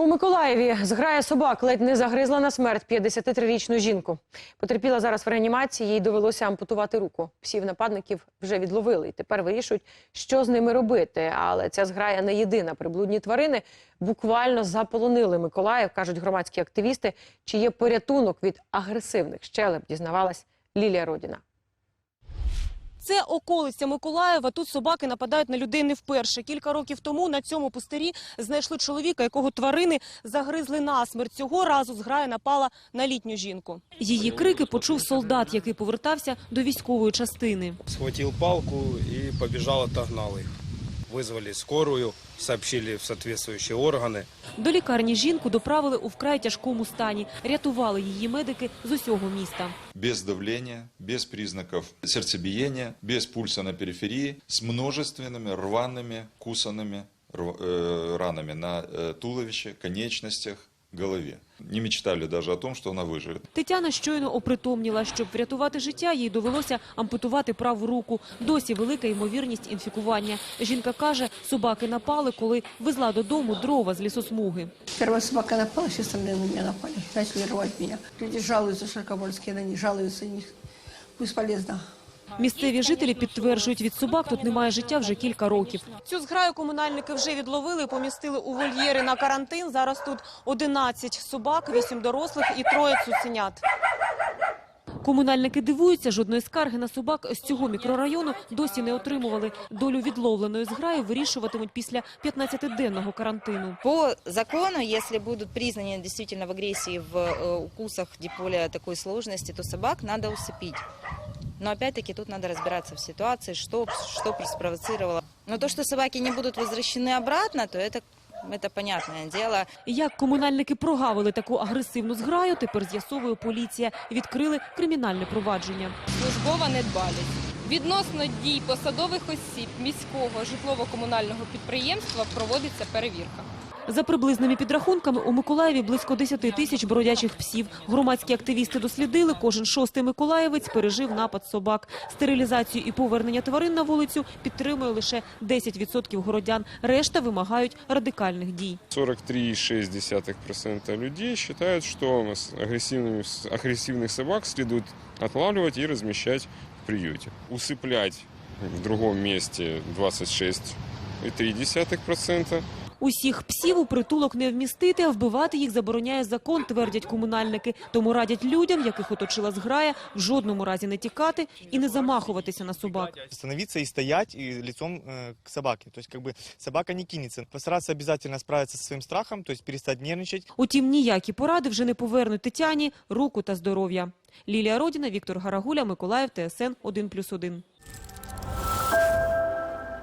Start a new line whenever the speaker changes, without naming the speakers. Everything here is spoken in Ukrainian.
У Миколаєві зграя собак ледь не загризла на смерть 53-річну жінку. Потерпіла зараз в реанімації, їй довелося ампутувати руку. Псів нападників вже відловили і тепер вирішують, що з ними робити. Але ця зграя не єдина. Приблудні тварини буквально заполонили Миколаїв, кажуть громадські активісти. Чи є порятунок від агресивних щелеп, дізнавалась Лілія Родіна.
Це околиця Миколаєва. Тут собаки нападають на людей не вперше. Кілька років тому на цьому пустирі знайшли чоловіка, якого тварини загризли насмерть. Цього разу зграя напала на літню жінку. Її крики почув солдат, який повертався до військової частини.
Схватив палку і побіжав, отогнал их Вызвали скорую, сообщили в соответствующие органы.
До лікарні жінку доправили у вкрай тяжкому стані. Рятували її медики з усього міста.
без давления, без признаков сердцебиения, без пульса на периферии, с множественными рваными, кусанными рв- э, ранами на э, туловище, конечностях, голове. Не мечтали даже о том, что она выживет.
Тетяна щойно опритомніла. Щоб врятувати життя, їй довелося ампутувати праву руку. Досі велика ймовірність інфікування. Жінка каже, собаки напали, коли везла додому дрова з лісосмуги.
Первая собака напала, все остальные на меня напали. Начали рвать меня. Люди жалуются, широкобольские, на них жалуются, них бесполезно.
Місцеві жителі підтверджують, від собак тут немає життя вже кілька років. Цю зграю комунальники вже відловили, помістили у вольєри на карантин. Зараз тут 11 собак, 8 дорослих і троє цуценят. Комунальники дивуються, жодної скарги на собак з цього мікрорайону досі не отримували. Долю відловленої зграї вирішуватимуть після 15-денного карантину.
По закону, если будут признаны действительно в агрессии, в э, укусах диполя такой сложности, то собак надо усыпить. Но опять-таки тут надо разбираться в ситуации, что, что спровоцировало. Но то, что собаки не будут возвращены обратно, то это, это понятное дело.
Як комунальники прогавили таку агресивну зграю, тепер з'ясовує поліція. Відкрили кримінальне провадження.
службова недбалість. Відносно дій посадових осіб міського житлово-комунального підприємства проводиться перевірка.
За приблизними підрахунками, у Миколаєві близько 10 тисяч бродячих псів. Громадські активісти дослідили, кожен шостий миколаєвець пережив напад собак. Стерилізацію і повернення тварин на вулицю підтримує лише 10% городян. Решта вимагають радикальних дій.
43,6% людей считают, что с агрессивными, с агрессивных собак следует отлавливать и размещать в приюте. Усыплять в другом месте 26,3%.
Усіх псів у притулок не вмістити, а вбивати їх забороняє закон, твердять комунальники. Тому радять людям, яких оточила зграя, в жодному разі не тікати і не замахуватися на собак.
становиться и стоять и лицом э, к собаке. То есть как собака не кинется. Постараться обязательно справиться со своим страхом, то есть перестать нервничать.
Утім, ніякі поради вже не повернуть Тетяні руку та здоров'я. Лілія Родіна, Віктор Гарагуля, Миколаїв, ТСН 1+,1.